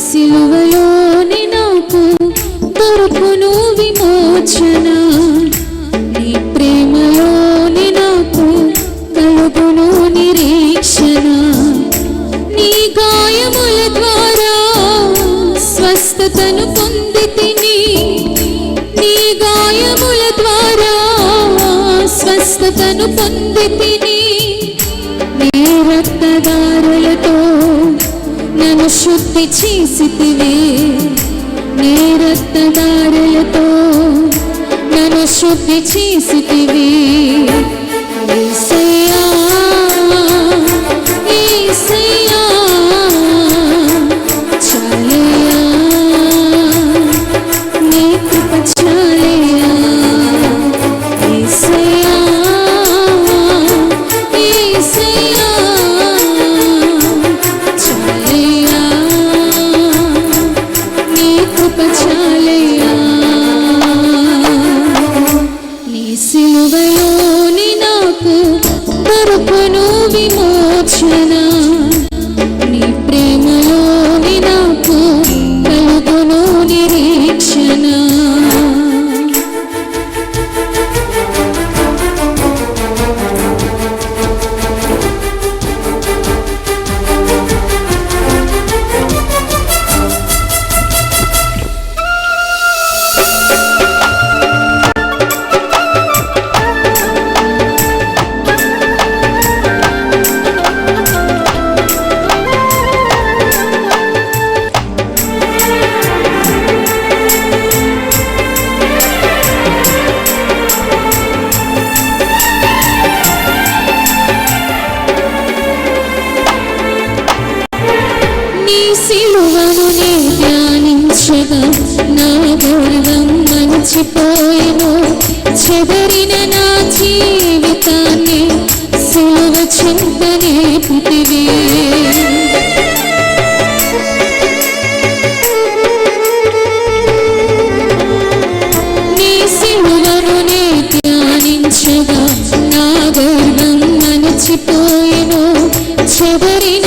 సిలువలోని నాకు దొరుకును విమోచన. నీ ప్రేమలోని నాకు కలుగును నిరీక్షణ నీ గాయముల ద్వారా స్వస్థతను పొంది తిని నీ గాయముల ద్వారా స్వస్థతను పొంది తిని శుద్ధి చేసితివే. నీ రక్తదారులతో నన్ను శుద్ధి చేసితివే. నీ సిలువను నే ధ్యానించగా నా గౌరవం మంచిపోయేను చెదరిన నా జీవితాన్ని సిలువ చింతనే పుటివే నీ సిలువను నే ధ్యానించగా నా గర్వం మరచిపోయెను చెదరిన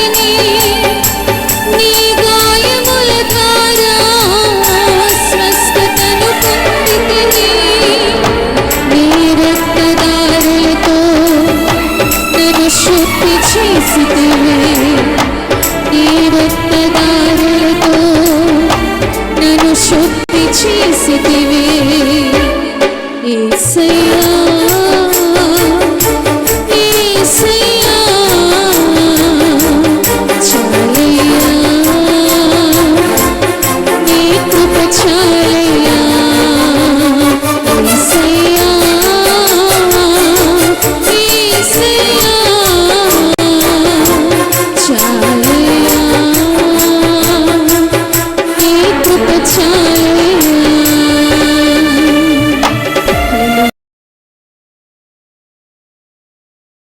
नी